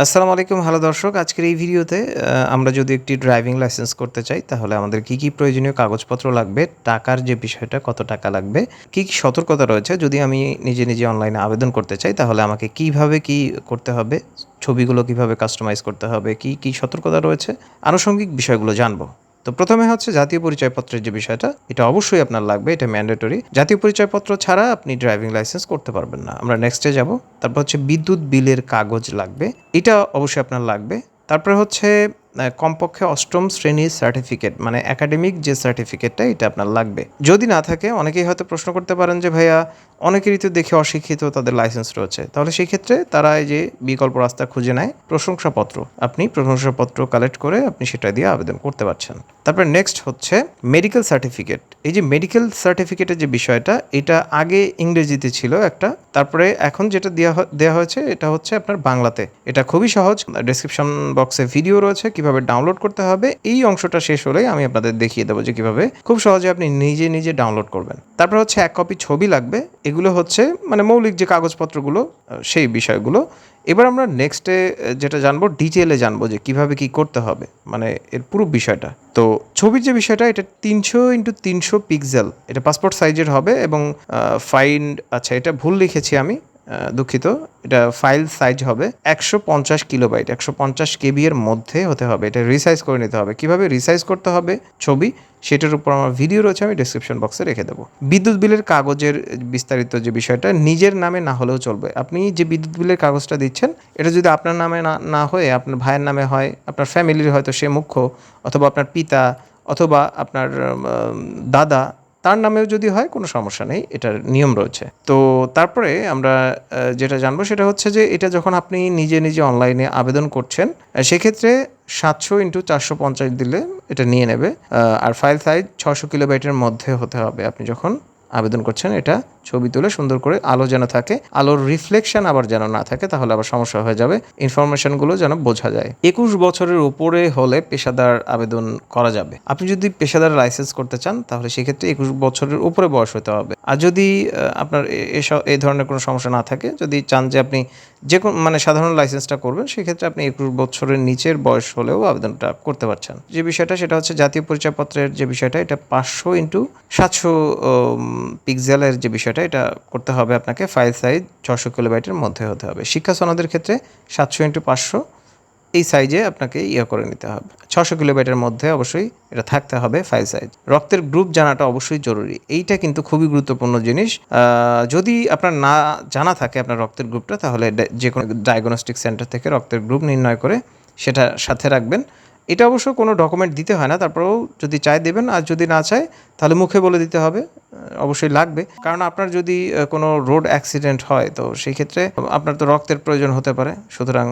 আসসালামু আলাইকুম। ভালো দর্শক, আজকের এই ভিডিওতে আমরা যদি একটি ড্রাইভিং লাইসেন্স করতে চাই, তাহলে আমাদের কি কি প্রয়োজনীয় কাগজপত্র লাগবে, টাকার যে বিষয়টা, কত টাকা লাগবে, কি কি সতর্কতা রয়েছে, যদি আমি নিজে নিজে অনলাইনে আবেদন করতে চাই, তাহলে আমাকে কীভাবে কি করতে হবে, ছবিগুলো কীভাবে কাস্টমাইজ করতে হবে, কি কি সতর্কতা রয়েছে, আনুষঙ্গিক বিষয়গুলো জানব। তো প্রথমে হচ্ছে জাতীয় পরিচয়পত্রের যে বিষয়টা, এটা অবশ্যই আপনার লাগবে, এটা ম্যান্ডেটরি। জাতীয় পরিচয়পত্র ছাড়া আপনি ড্রাইভিং লাইসেন্স করতে পারবেন না। আমরা নেক্সটে যাব। তারপর হচ্ছে বিদ্যুৎ বিলের কাগজ লাগবে। এটা অবশ্যই আপনার লাগবে। তারপরে হচ্ছে কমপক্ষে অষ্টম শ্রেণির সার্টিফিকেট মানে একাডেমিক যে সার্টিফিকেটটা এটা আপনার লাগবে। যদি না থাকে, অনেকেই হয়তো প্রশ্ন করতে পারেন যে, ভাইয়া, অনেকেরই তো দেখে অশিক্ষিত, তাদের লাইসেন্স রয়েছে। তাহলে সেই ক্ষেত্রে তারা এই যে বিকল্প রাস্তা খুঁজে নেয়, প্রশংসাপত্র। আপনি প্রশংসাপত্র কালেক্ট করে আপনি সেটা দিয়ে আবেদন করতে পারছেন। তারপরে নেক্সট হচ্ছে মেডিকেল সার্টিফিকেট এই যে মেডিকেল সার্টিফিকেটের যে বিষয়টা, এটা আগে ইংরেজিতে ছিল একটা। তারপরে এখন যেটা দেওয়া দেওয়া হয়েছে, এটা হচ্ছে আপনার বাংলাতে। এটা খুবই সহজ। ডেসক্রিপশন বক্সে ভিডিও রয়েছে কীভাবে ডাউনলোড করতে হবে, এই অংশটা শেষ হলেই আমি আপনাদের দেখিয়ে দেবো যে কীভাবে খুব সহজে আপনি নিজে নিজে ডাউনলোড করবেন। তারপর হচ্ছে এক কপি ছবি লাগবে, এগুলো হচ্ছে মানে মৌলিক যে কাগজপত্রগুলো সেই বিষয়গুলো। এবার আমরা নেক্সটে যেটা জানব ডিটেলে জানব যে কীভাবে কি করতে হবে মানে এর পুরো বিষয়টা। তো ছবির যে বিষয়টা, এটা তিনশো ইন্টু তিনশো পিক্সেল এটা পাসপোর্ট সাইজের হবে এবং ফাইন আচ্ছা এটা ভুল লিখেছি আমি। দুঃখিত। এটা ফাইল সাইজ হবে একশো পঞ্চাশ কিলোবাইট একশো পঞ্চাশ কেবি এর মধ্যে হতে হবে। এটা রিসাইজ করে নিতে হবে। কীভাবে রিসাইজ করতে হবে? ছবি, সেটার উপর আমার ভিডিও রয়েছে, আমি ডিসক্রিপশন বক্সে রেখে দেবো। বিদ্যুৎ বিলের কাগজের বিস্তারিত যে বিষয়টা, নিজের নামে না হলেও চলবে। আপনি যে বিদ্যুৎ বিলের কাগজটা দিচ্ছেন, এটা যদি আপনার নামে না না হয়ে, আপনার ভাইয়ের নামে হয়, আপনার ফ্যামিলির হয়তো সে মুখ্য, অথবা আপনার পিতা, অথবা আপনার দাদা তার নামেও যদি হয়, কোনো সমস্যা নেই, এটার নিয়ম রয়েছে। তো তারপরে আমরা যেটা জানব সেটা হচ্ছে যে, এটা যখন আপনি নিজে নিজে অনলাইনে আবেদন করছেন সেক্ষেত্রে সাতশো ইন্টু চারশো পঞ্চাশ দিলে এটা নিয়ে নেবে। আর ফাইল সাইজ ছশো কিলোবাইটের মধ্যে হতে হবে। আপনি যখন আবেদন করছেন, এটা ছবি তুলে সুন্দর করে আলো যেন থাকে, আলোর রিফ্লেকশন আবার যেন না থাকে, তাহলে আবার সমস্যা হয়ে যাবে। ইনফরমেশনগুলো যেন বোঝা যায়। একুশ বছরের উপরে হলে পেশাদার আবেদন করা যাবে। আপনি যদি পেশাদার লাইসেন্স করতে চান, তাহলে সেক্ষেত্রে একুশ বছরের উপরে বয়স হতে হবে। আর যদি আপনার এসব এই ধরনের কোনো সমস্যা না থাকে, যদি চান যে আপনি যে কোনো মানে সাধারণ লাইসেন্সটা করবেন, সেক্ষেত্রে আপনি একুশ বছরের নিচের বয়স হলেও আবেদনটা করতে পারছেন। যে বিষয়টা, সেটা হচ্ছে জাতীয় পরিচয়পত্রের যে বিষয়টা, এটা পাঁচশো ইন্টু সাতশো পিক্সেলের যে বিষয়টা এটা করতে হবে আপনাকে ফাইল সাইজ ছশো কিলোবাইটের মধ্যে হতে হবে। শিক্ষা সনদের ক্ষেত্রে সাতশো ইন্টু পাঁচশো, এই সাইজে আপনাকে ইয়ে করে নিতে হবে। ছশো কিলোমিটার মধ্যে অবশ্যই এটা থাকতে হবে ফাইল সাইজ রক্তের গ্রুপ জানাটা অবশ্যই জরুরি। এইটা কিন্তু খুবই গুরুত্বপূর্ণ জিনিস। যদি আপনার না জানা থাকে আপনার রক্তের গ্রুপটা তাহলে যে কোনো ডায়াগনস্টিক সেন্টার থেকে রক্তের গ্রুপ নির্ণয় করে সেটা সাথে রাখবেন। এটা অবশ্য কোনো ডকুমেন্ট দিতে হয় না, তারপরেও যদি চাই দেবেন, আর যদি না চায়, তাহলে মুখে বলে দিতে হবে অবশ্যই লাগবে। কারণ আপনার যদি কোনো রোড অ্যাক্সিডেন্ট হয়, তো সেই ক্ষেত্রে আপনার তো রক্তের প্রয়োজন হতে পারে, সুতরাং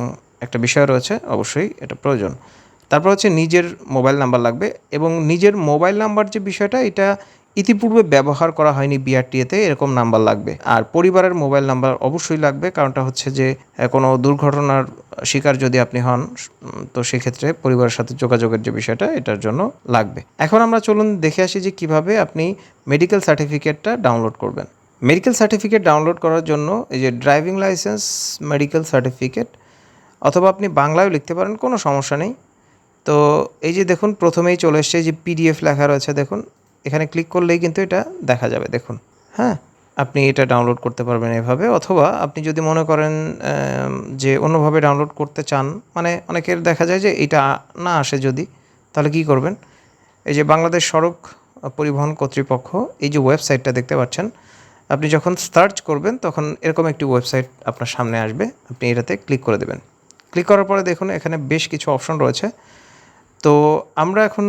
একটা বিষয় রয়েছে, অবশ্যই এটা প্রয়োজন। তারপর হচ্ছে নিজের মোবাইল নাম্বার লাগবে, এবং নিজের মোবাইল নাম্বার যে বিষয়টা, এটা ইতিপূর্বে ব্যবহার করা হয়নি বিআরটিএতে এরকম নাম্বার লাগবে। আর পরিবারের মোবাইল নাম্বার অবশ্যই লাগবে, কারণটা হচ্ছে যে কোনো দুর্ঘটনার শিকার যদি আপনি হন তো সেক্ষেত্রে পরিবারের সাথে যোগাযোগের যে বিষয়টা, এটার জন্য লাগবে। এখন আমরা চলুন দেখে আসি যে কীভাবে আপনি মেডিকেল সার্টিফিকেটটা ডাউনলোড করবেন। মেডিকেল সার্টিফিকেট ডাউনলোড করার জন্য এই যে ড্রাইভিং লাইসেন্স মেডিকেল সার্টিফিকেট অথবা আপনি বাংলায়ও লিখতে পারেন, কোনো সমস্যা নেই। তো এই যে দেখুন, প্রথমেই চলে এসছে যে পিডিএফ লেখা রয়েছে, দেখুন এখানে ক্লিক করলেই কিন্তু এটা দেখা যাবে, দেখুন। হ্যাঁ? আপনি এটা ডাউনলোড করতে পারবেন এভাবে, অথবা আপনি যদি মনে করেন যে অন্যভাবে ডাউনলোড করতে চান মানে অনেকের দেখা যায় যে এটা না আসে যদি, তাহলে কি করবেন? এই যে বাংলাদেশ সড়ক পরিবহন কর্তৃপক্ষ, এই যে ওয়েবসাইটটা দেখতে পাচ্ছেন, আপনি যখন সার্চ করবেন, তখন এরকম একটি ওয়েবসাইট আপনার সামনে আসবে, আপনি এটাতে ক্লিক করে দেবেন। ক্লিক করার পরে দেখুন, এখানে বেশ কিছু অপশন রয়েছে। তো আমরা এখন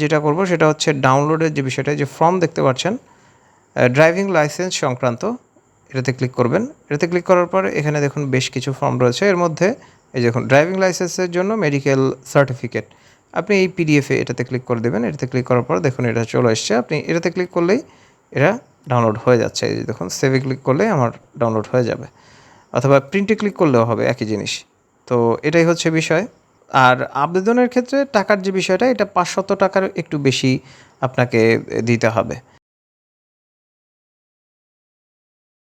যেটা করব সেটা হচ্ছে ডাউনলোডের যে বিষয়টা, যে ফর্ম দেখতে পাচ্ছেন ড্রাইভিং লাইসেন্স সংক্রান্ত, এটাতে ক্লিক করবেন। এটাতে ক্লিক করার পরে এখানে দেখুন বেশ কিছু ফর্ম রয়েছে। এর মধ্যে এই দেখুন ড্রাইভিং লাইসেন্সের জন্য মেডিকেল সার্টিফিকেট আপনি এই পিডিএফে এটাতে ক্লিক করে দেবেন। এটাতে ক্লিক করার পর দেখুন এটা চলে এসছে। আপনি এটাতে ক্লিক করলেই এটা ডাউনলোড হয়ে যাচ্ছে। এই দেখুন সেভে ক্লিক করলেই আমার ডাউনলোড হয়ে যাবে। অথবা প্রিন্টে ক্লিক করলেও হবে একই জিনিস। তো এটাই হচ্ছে বিষয়। আর আবেদনের ক্ষেত্রে টাকার যে বিষয়টা এটা পাঁচশত টাকার একটু বেশি আপনাকে দিতে হবে।